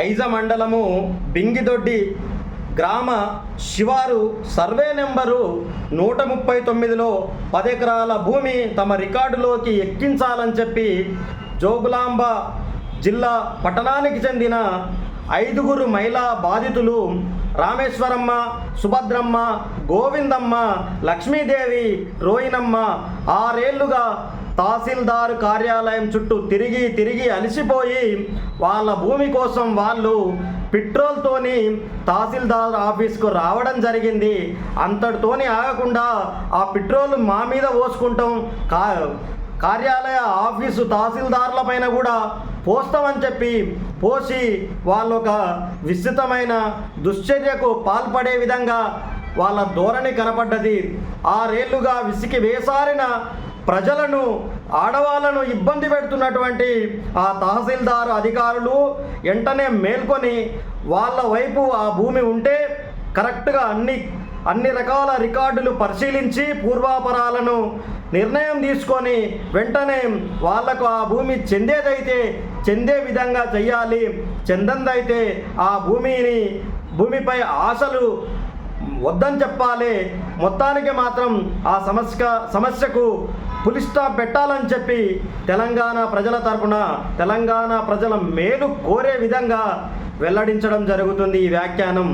ఐజ మండలము బింగిదొడ్డి గ్రామ శివారు సర్వే నెంబరు నూట ముప్పై తొమ్మిదిలో పదెకరాల ఎకరాల భూమి తమ రికార్డులోకి ఎక్కించాలని చెప్పి జోగులాంబ జిల్లా పట్టణానికి చెందిన ఐదుగురు మహిళా బాధితులు రామేశ్వరమ్మ సుభద్రమ్మ గోవిందమ్మ లక్ష్మీదేవి రోయినమ్మ ఆరేళ్ళుగా తహసీల్దార్ కార్యాలయం చుట్టూ తిరిగి తిరిగి అలసిపోయి వాళ్ళ భూమి కోసం వాళ్ళు పెట్రోల్తోని తహసీల్దార్ ఆఫీస్కు రావడం జరిగింది. అంతటితోని ఆగకుండా ఆ పెట్రోల్ మా మీద పోసుకుంటాం. కా కార్యాలయ ఆఫీసు తహసీల్దార్ల పైన కూడా పోస్తామని చెప్పి పోసి వాళ్ళు ఒక విస్తృతమైన దుశ్చర్యకు పాల్పడే విధంగా వాళ్ళ ధోరణి కనపడ్డది. ఆరేళ్ళుగా విసికి వేసారిన ప్రజలను ఆడవాళ్ళను ఇబ్బంది పెడుతున్నటువంటి ఆ తహసీల్దార్ అధికారులు వెంటనే మేల్కొని వాళ్ళ వైపు ఆ భూమి ఉంటే కరెక్ట్గా అన్ని అన్ని రకాల రికార్డులు పరిశీలించి పూర్వాపరాలను నిర్ణయం తీసుకొని వెంటనే వాళ్ళకు ఆ భూమి చెందేదైతే చెందే విధంగా చెయ్యాలి చెందందైతే ఆ భూమిని భూమిపై ఆశలు వద్దని చెప్పాలి. మొత్తానికి మాత్రం ఆ సమస్య సమస్యకు పులి స్టాప్ పెట్టాలని చెప్పి తెలంగాణ ప్రజల తరపున తెలంగాణ ప్రజల మేలు కోరే విధంగా వెల్లడించడం జరుగుతుంది ఈ వ్యాఖ్యానం.